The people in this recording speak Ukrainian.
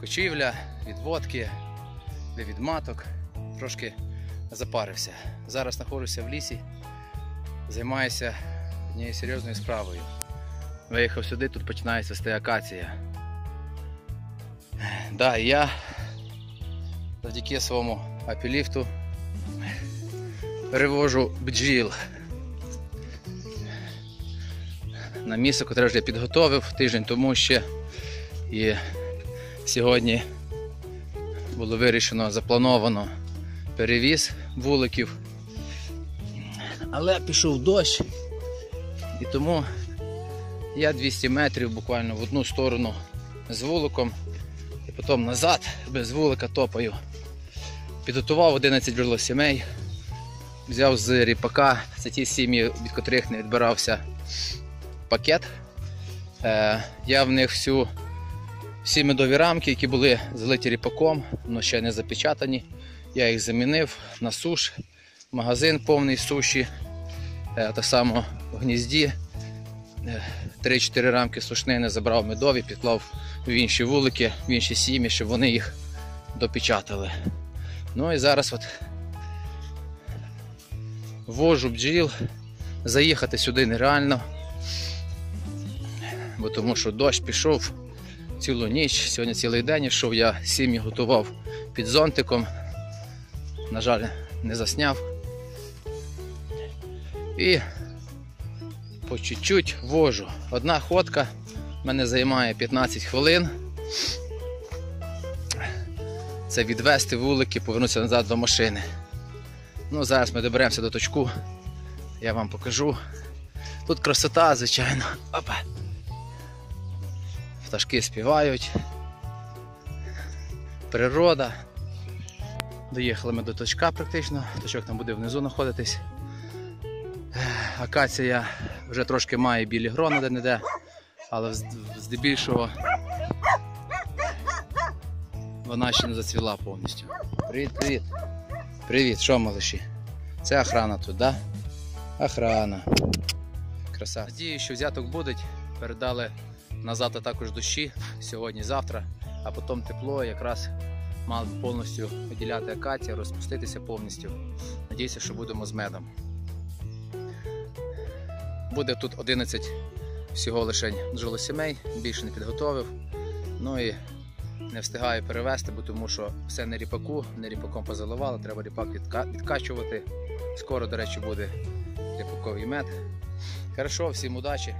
кочівля, відводки, від маток. Трошки запарився. Зараз знаходжуся в лісі, займаюся однією серйозною справою. Виїхав сюди, тут починається з акація. Да, я завдяки своєму апіліфту перевожу бджіл на місце, яке я підготовив тиждень тому ще. І сьогодні було вирішено, заплановано перевіз вуликів. Але пішов дощ, і тому я 200 метрів буквально в одну сторону з вуликом і потім назад без вулика топаю. Підготував 11 бджолосімей, взяв з ріпака, це ті сім'ї, від котрих не відбирався пакет. Е, я в них всю, всі медові рамки, які були залиті ріпаком, але ще не запечатані. Я їх замінив на суш, магазин повний суші, е, так само в гнізді. Е, 3-4 рамки сушнини забрав медові, підклав в інші вулики, в інші сім'ї, щоб вони їх допечатали. Ну і зараз от вожу бджіл. Заїхати сюди нереально, бо тому що дощ пішов цілу ніч, сьогодні цілий день йшов, я сім'ї готував під зонтиком. На жаль, не засняв. І по чуть-чуть вожу. Одна ходка мене займає 15 хвилин. Це відвести вулики, повернутися назад до машини. Ну, зараз ми доберемося до точку. Я вам покажу. Тут красота, звичайно. Опа. Пташки співають. Природа. Доїхали ми до точка практично, точок там буде внизу знаходитись. Акація вже трошки має білі грони де-не-де, але здебільшого вона ще не зацвіла повністю. Привіт, привіт. Привіт, що малиші? Це охрана тут, да? Охрана. Краса. Надію, що взяток буде. Передали на завтра також дощі, сьогодні-завтра, а потім тепло якраз мав повністю виділяти акація, розпуститися повністю. Надіюся, що будемо з медом. Буде тут 11 всього лише бджолосімей, більше не підготовив. Ну і не встигаю перевезти, бо тому що все на ріпаку, не ріпаком позаливали, треба ріпак відка- відкачувати. Скоро, до речі, буде ріпаковий мед. Хорошо, всім удачі.